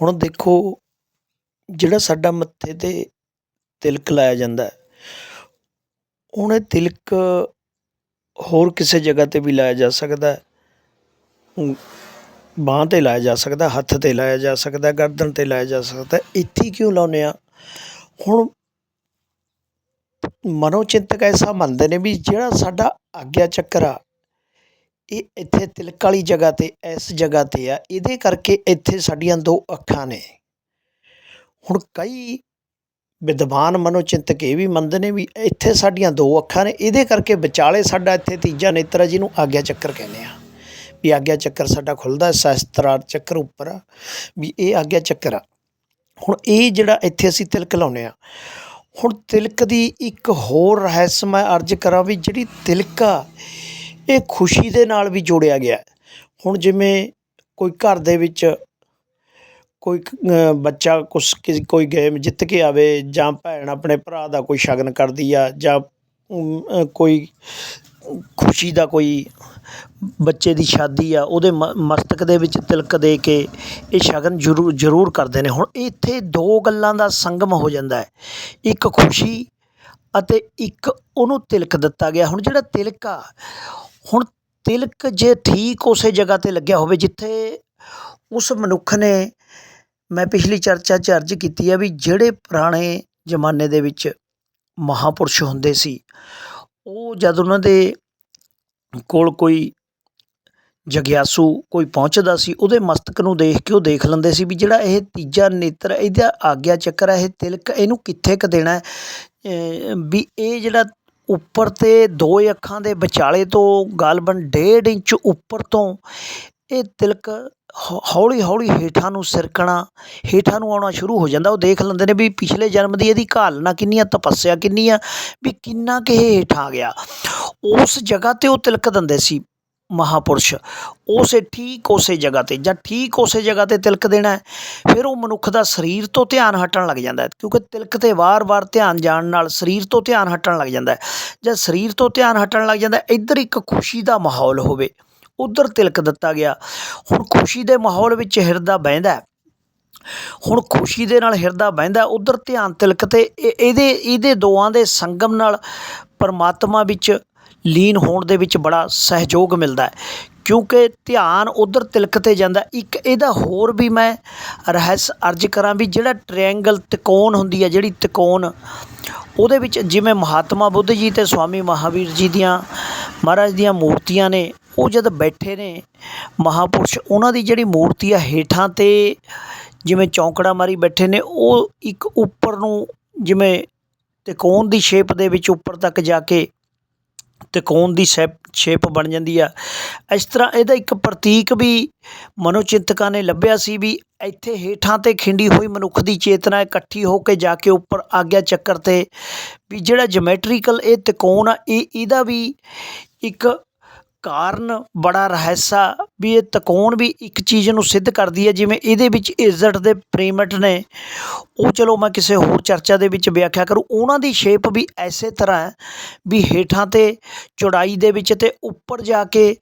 ਹੁਣ ਦੇਖੋ, ਜਿਹੜਾ ਸਾਡਾ ਮੱਥੇ 'ਤੇ ਤਿਲਕ ਲਾਇਆ ਜਾਂਦਾ ਹੁਣ ਇਹ ਤਿਲਕ ਹੋਰ ਕਿਸੇ ਜਗ੍ਹਾ 'ਤੇ ਵੀ ਲਾਇਆ ਜਾ ਸਕਦਾ ਬਾਂਹ 'ਤੇ ਲਾਇਆ ਜਾ ਸਕਦਾ ਹੱਥ 'ਤੇ ਲਾਇਆ ਜਾ ਸਕਦਾ ਗਰਦਨ 'ਤੇ ਲਾਇਆ ਜਾ ਸਕਦਾ ਇੱਥੇ ਕਿਉਂ ਲਾਉਂਦੇ ਹਾਂ? ਹੁਣ ਮਨੋਚਿੰਤਕ ਐਸਾ ਮੰਨਦੇ ਨੇ ਵੀ ਜਿਹੜਾ ਸਾਡਾ ਆਗਿਆ ਚੱਕਰ ਆ ਇਹ ਇੱਥੇ ਤਿਲਕ ਵਾਲੀ ਜਗ੍ਹਾ 'ਤੇ, ਇਸ ਜਗ੍ਹਾ 'ਤੇ ਆ। ਇਹਦੇ ਕਰਕੇ ਇੱਥੇ ਸਾਡੀਆਂ ਦੋ ਅੱਖਾਂ ਨੇ। ਹੁਣ ਕਈ ਵਿਦਵਾਨ ਮਨੋਚਿੰਤਕ ਇਹ ਵੀ ਮੰਨਦੇ ਨੇ ਵੀ ਇੱਥੇ ਸਾਡੀਆਂ ਦੋ ਅੱਖਾਂ ਨੇ। ਇਹਦੇ ਕਰਕੇ ਵਿਚਾਲੇ ਸਾਡਾ ਇੱਥੇ ਤੀਜਾ ਨੇਤਰ ਹੈ ਜਿਹਨੂੰ ਆਗਿਆ ਚੱਕਰ ਕਹਿੰਦੇ ਆ। ਵੀ ਆਗਿਆ ਚੱਕਰ ਸਾਡਾ ਖੁੱਲਦਾ, ਸਹਸਤਰਾਰ ਚੱਕਰ ਉੱਪਰ ਆ। ਵੀ ਇਹ ਆਗਿਆ ਚੱਕਰ ਆ। ਹੁਣ ਇਹ ਜਿਹੜਾ ਇੱਥੇ ਅਸੀਂ ਤਿਲਕ ਲਾਉਂਦੇ ਆ, ਹੁਣ ਤਿਲਕ ਦੀ ਇੱਕ ਹੋਰ ਰਹੱਸ ਮੈਂ ਅਰਜ਼ ਕਰਾਂ ਵੀ ਜਿਹੜੀ ਤਿਲਕ ਆ ਇਹ ਖੁਸ਼ੀ ਦੇ ਨਾਲ ਵੀ ਜੋੜਿਆ ਗਿਆ ਹੁਣ ਜਿਵੇਂ ਕੋਈ ਘਰ ਦੇ ਵਿੱਚ ਕੋਈ ਬੱਚਾ ਕੁਛ ਕੋਈ ਗੇਮ ਜਿੱਤ ਕੇ ਆਵੇ ਜਾਂ ਭੈਣ ਆਪਣੇ ਭਰਾ ਦਾ ਕੋਈ ਸ਼ਗਨ ਕਰਦੀ ਆ ਜਾਂ ਕੋਈ ਖੁਸ਼ੀ ਦਾ ਕੋਈ ਬੱਚੇ ਦੀ ਸ਼ਾਦੀ ਆ, ਉਹਦੇ ਮ, ਮਸਤਕ ਦੇ ਵਿੱਚ ਤਿਲਕ ਦੇ ਕੇ ਇਹ ਸ਼ਗਨ ਜ਼ਰੂਰ ਜ਼ਰੂਰ ਕਰਦੇ ਨੇ। ਹੁਣ ਇੱਥੇ ਦੋ ਗੱਲਾਂ ਦਾ ਸੰਗਮ ਹੋ ਜਾਂਦਾ ਹੈ। ਇੱਕ ਖੁਸ਼ੀ ਅਤੇ ਇੱਕ ਉਹਨੂੰ ਤਿਲਕ ਦਿੱਤਾ ਗਿਆ। ਹੁਣ ਜਿਹੜਾ ਤਿਲਕ ਆ ਹੁਣ ਤਿਲਕ ਜੇ ਠੀਕ ਉਸੇ ਜਗ੍ਹਾ 'ਤੇ ਲੱਗਿਆ ਹੋਵੇ ਜਿੱਥੇ ਉਸ ਮਨੁੱਖ ਨੇ ਮੈਂ ਪਿਛਲੀ ਚਰਚਾ 'ਚ ਅਰਜ਼ ਕੀਤੀ ਆ ਵੀ ਜਿਹੜੇ ਪੁਰਾਣੇ ਜ਼ਮਾਨੇ ਦੇ ਵਿੱਚ ਮਹਾਪੁਰਸ਼ ਹੁੰਦੇ ਸੀ, ਉਹ ਜਦ ਉਹਨਾਂ ਦੇ ਕੋਲ ਕੋਈ ਜਗਿਆਸੂ ਕੋਈ ਪਹੁੰਚਦਾ ਸੀ, ਉਹਦੇ ਮਸਤਕ ਨੂੰ ਦੇਖ ਕੇ ਉਹ ਦੇਖ ਲੈਂਦੇ ਸੀ ਵੀ ਜਿਹੜਾ ਇਹ ਤੀਜਾ ਨੇਤਰ, ਇਹਦਾ ਆਗਿਆ ਚੱਕਰ ਹੈ ਇਹ ਤਿਲਕ ਇਹਨੂੰ ਕਿੱਥੇ ਕ ਦੇਣਾ ਵੀ ਇਹ ਜਿਹੜਾ ਉੱਪਰ ਤੇ ਦੋ ਅੱਖਾਂ ਦੇ ਵਿਚਾਲੇ ਤੋਂ ਗਾਲਬਨ ਡੇਢ ਇੰਚ ਉੱਪਰ ਤੋਂ ਇਹ ਤਿਲਕ ਹੌਲੀ ਹੌਲੀ ਹੇਠਾਂ ਨੂੰ ਸਿਰਕਣਾ, ਹੇਠਾਂ ਨੂੰ ਆਉਣਾ ਸ਼ੁਰੂ ਹੋ ਜਾਂਦਾ। ਉਹ ਦੇਖ ਲੈਂਦੇ ਨੇ ਵੀ ਪਿਛਲੇ ਜਨਮ ਦੀ ਇਹਦੀ ਘਾਲਣਾ ਕਿੰਨੀ ਆ ਤਪੱਸਿਆ ਕਿੰਨੀ ਆ ਵੀ ਕਿੰਨਾ ਕਿ ਇਹ ਹੇਠਾਂ ਆ ਗਿਆ। ਉਸ ਜਗ੍ਹਾ 'ਤੇ ਉਹ ਤਿਲਕ ਦਿੰਦੇ ਸੀ। ਮਹਾਪੁਰਸ਼। ਉਸੇ ਠੀਕ ਉਸੇ ਜਗ੍ਹਾ 'ਤੇ ਜਾਂ ਠੀਕ ਉਸੇ ਜਗ੍ਹਾ 'ਤੇ ਤਿਲਕ ਦੇਣਾ ਫਿਰ ਉਹ ਮਨੁੱਖ ਦਾ ਸਰੀਰ ਤੋਂ ਧਿਆਨ ਹਟਣ ਲੱਗ ਜਾਂਦਾ ਕਿਉਂਕਿ ਤਿਲਕ 'ਤੇ ਵਾਰ-ਵਾਰ ਧਿਆਨ ਜਾਣ ਨਾਲ ਸਰੀਰ ਤੋਂ ਧਿਆਨ ਹਟਣ ਲੱਗ ਜਾਂਦਾ ਜਦ ਸਰੀਰ ਤੋਂ ਧਿਆਨ ਹਟਣ ਲੱਗ ਜਾਂਦਾ ਇੱਧਰ ਇੱਕ ਖੁਸ਼ੀ ਦਾ ਮਾਹੌਲ ਹੋਵੇ, ਉੱਧਰ ਤਿਲਕ ਦਿੱਤਾ ਗਿਆ। ਹੁਣ ਖੁਸ਼ੀ ਦੇ ਮਾਹੌਲ ਵਿੱਚ ਹਿਰਦਾ ਬਹਿੰਦਾ ਹੁਣ ਖੁਸ਼ੀ ਦੇ ਨਾਲ ਹਿਰਦਾ ਬਹਿੰਦਾ ਉਧਰ ਧਿਆਨ ਤਿਲਕ ਤੇ ਇਹਦੇ ਇਹਦੇ ਦੋਆਂ ਦੇ ਸੰਗਮ ਨਾਲ ਪਰਮਾਤਮਾ ਵਿੱਚ ਲੀਨ ਹੋਣ ਦੇ ਵਿੱਚ ਬੜਾ ਸਹਿਯੋਗ ਮਿਲਦਾ ਕਿਉਂਕਿ ਧਿਆਨ ਉੱਧਰ ਤਿਲਕ ਤੇ ਜਾਂਦਾ। ਇੱਕ ਇਹਦਾ ਹੋਰ ਵੀ ਮੈਂ ਰਹੱਸ ਅਰਜ਼ ਕਰਾਂ ਵੀ ਜਿਹੜਾ ਟ੍ਰਾਇੰਗਲ ਤਿਕੋਣ ਹੁੰਦੀ ਹੈ, ਜਿਹੜੀ ਤਿਕੋਣ, ਉਹਦੇ ਵਿੱਚ ਜਿਵੇਂ ਮਹਾਤਮਾ ਬੁੱਧ ਜੀ ਅਤੇ ਸਵਾਮੀ ਮਹਾਵੀਰ ਜੀ ਦੀਆਂ, ਮਹਾਰਾਜ ਦੀਆਂ ਮੂਰਤੀਆਂ ਨੇ, ਉਹ ਜਦ ਬੈਠੇ ਨੇ ਮਹਾਪੁਰਸ਼, ਉਹਨਾਂ ਦੀ ਜਿਹੜੀ ਮੂਰਤੀ ਆ, ਹੇਠਾਂ 'ਤੇ ਜਿਵੇਂ ਚੌਂਕੜਾ ਮਾਰੀ ਬੈਠੇ ਨੇ, ਉਹ ਇੱਕ ਉੱਪਰ ਨੂੰ ਜਿਵੇਂ ਤਿਕੋਣ ਦੀ ਸ਼ੇਪ ਦੇ ਵਿੱਚ ਉੱਪਰ ਤੱਕ ਜਾ ਕੇ ਤਿਕੋਣ ਦੀ ਸ਼ੈਪ, ਸ਼ੇਪ ਬਣ ਜਾਂਦੀ ਆ। ਇਸ ਤਰ੍ਹਾਂ ਇਹਦਾ ਇੱਕ ਪ੍ਰਤੀਕ ਵੀ ਮਨੋਚਿੰਤਕਾਂ ਨੇ ਲੱਭਿਆ ਸੀ ਵੀ ਇੱਥੇ ਹੇਠਾਂ 'ਤੇ ਖਿੰਡੀ ਹੋਈ ਮਨੁੱਖ ਦੀ ਚੇਤਨਾ ਇਕੱਠੀ ਹੋ ਕੇ ਜਾ ਕੇ ਉੱਪਰ ਆਗਿਆ ਚੱਕਰ 'ਤੇ ਵੀ ਜਿਹੜਾ ਜਮੈਟਰੀਕਲ ਇਹ ਤਿਕੋਣ ਆ, ਇਹ ਇਹਦਾ ਵੀ ਇੱਕ ਕਾਰਨ, ਬੜਾ ਰਹੱਸ ਵੀ ਇਹ ਤਿਕੋਣ ਵੀ ਇੱਕ ਚੀਜ਼ ਨੂੰ ਸਿੱਧ ਕਰਦੀ ਹੈ, ਜਿਵੇਂ ਇਹਦੇ ਵਿੱਚ ਇੱਜ਼ਤ ਦੇ ਪ੍ਰੀਮਟ ਨੇ। ਉਹ ਚਲੋ ਮੈਂ ਕਿਸੇ ਹੋਰ ਚਰਚਾ ਦੇ ਵਿੱਚ ਵਿਆਖਿਆ ਕਰੂ। ਉਹਨਾਂ ਦੀ ਸ਼ੇਪ ਵੀ ਐਸੇ ਤਰ੍ਹਾਂ ਵੀ ਹੇਠਾਂ 'ਤੇ ਚੌੜਾਈ ਦੇ ਵਿੱਚ ਤੇ ਉੱਪਰ ਜਾ ਕੇ,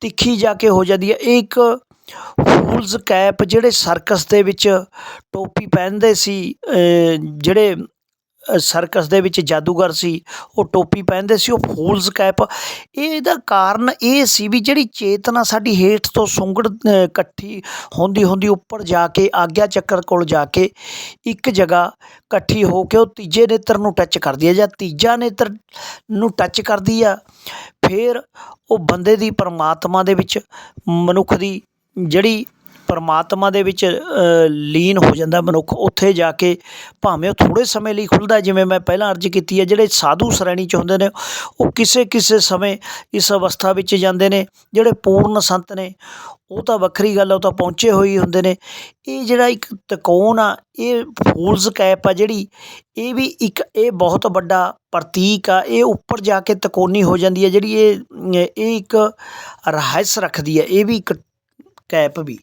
ਤਿੱਖੀ ਜਾ ਕੇ ਹੋ ਜਾਂਦੀ ਹੈ। ਇਹ ਇੱਕ ਫੂਲਜ਼ ਕੈਪ ਜਿਹੜੇ ਸਰਕਸ ਦੇ ਵਿੱਚ ਟੋਪੀ ਪਹਿਨਦੇ ਸੀ ਜਿਹੜੇ ਸਰਕਸ ਦੇ ਵਿੱਚ ਜਾਦੂਗਰ ਸੀ, ਉਹ ਟੋਪੀ ਪਹਿਨਦੇ ਸੀ, ਉਹ ਫੂਲਸ ਕੈਪ। ਇਹ ਇਹਦਾ ਕਾਰਨ ਇਹ ਸੀ ਵੀ ਜਿਹੜੀ ਚੇਤਨਾ ਸਾਡੀ ਹੇਠ ਤੋਂ ਸੁੰਗੜ ਇਕੱਠੀ ਹੁੰਦੀ ਹੁੰਦੀ ਉੱਪਰ ਜਾ ਕੇ, ਆਗਿਆ ਚੱਕਰ ਕੋਲ ਜਾ ਕੇ ਇੱਕ ਜਗ੍ਹਾ ਇਕੱਠੀ ਹੋ ਕੇ ਉਹ ਤੀਜੇ ਨੇਤਰ ਨੂੰ ਟੱਚ ਕਰਦੀ ਹੈ ਜਾਂ ਤੀਜਾ ਨੇਤਰ ਨੂੰ ਟੱਚ ਕਰਦੀ ਆ, ਫਿਰ ਉਹ ਬੰਦੇ ਦੀ ਪਰਮਾਤਮਾ ਦੇ ਵਿੱਚ ਮਨੁੱਖ ਦੀ ਜਿਹੜੀ ਪਰਮਾਤਮਾ ਦੇ ਵਿੱਚ ਲੀਨ ਹੋ ਜਾਂਦਾ ਮਨੁੱਖ। ਉੱਥੇ ਜਾ ਕੇ ਭਾਵੇਂ ਉਹ ਥੋੜ੍ਹੇ ਸਮੇਂ ਲਈ ਖੁੱਲ੍ਹਦਾ ਜਿਵੇਂ ਮੈਂ ਪਹਿਲਾਂ ਅਰਜ਼ ਕੀਤੀ ਹੈ, ਜਿਹੜੇ ਸਾਧੂ ਸ਼੍ਰੇਣੀ 'ਚ ਹੁੰਦੇ ਨੇ, ਉਹ ਕਿਸੇ ਕਿਸੇ ਸਮੇਂ ਇਸ ਅਵਸਥਾ ਵਿੱਚ ਜਾਂਦੇ ਨੇ, ਜਿਹੜੇ ਪੂਰਨ ਸੰਤ ਨੇ, ਉਹ ਤਾਂ ਵੱਖਰੀ ਗੱਲ ਆ, ਉਹ ਤਾਂ ਪਹੁੰਚੇ ਹੋਏ ਹੁੰਦੇ ਨੇ। ਇਹ ਜਿਹੜਾ ਇੱਕ ਤਿਕੋਣ ਆ, ਇਹ ਫੂਲਸ ਕੈਪ ਆ ਜਿਹੜੀ, ਇਹ ਵੀ ਇੱਕ, ਇਹ ਬਹੁਤ ਵੱਡਾ ਪ੍ਰਤੀਕ ਆ। ਇਹ ਉੱਪਰ ਜਾ ਕੇ ਤਕੋਨੀ ਹੋ ਜਾਂਦੀ ਹੈ, ਜਿਹੜੀ ਇਹ ਇਹ ਇੱਕ ਰਹੱਸ ਰੱਖਦੀ ਹੈ, ਇਹ ਵੀ ਇੱਕ ਕੈਪ ਵੀ।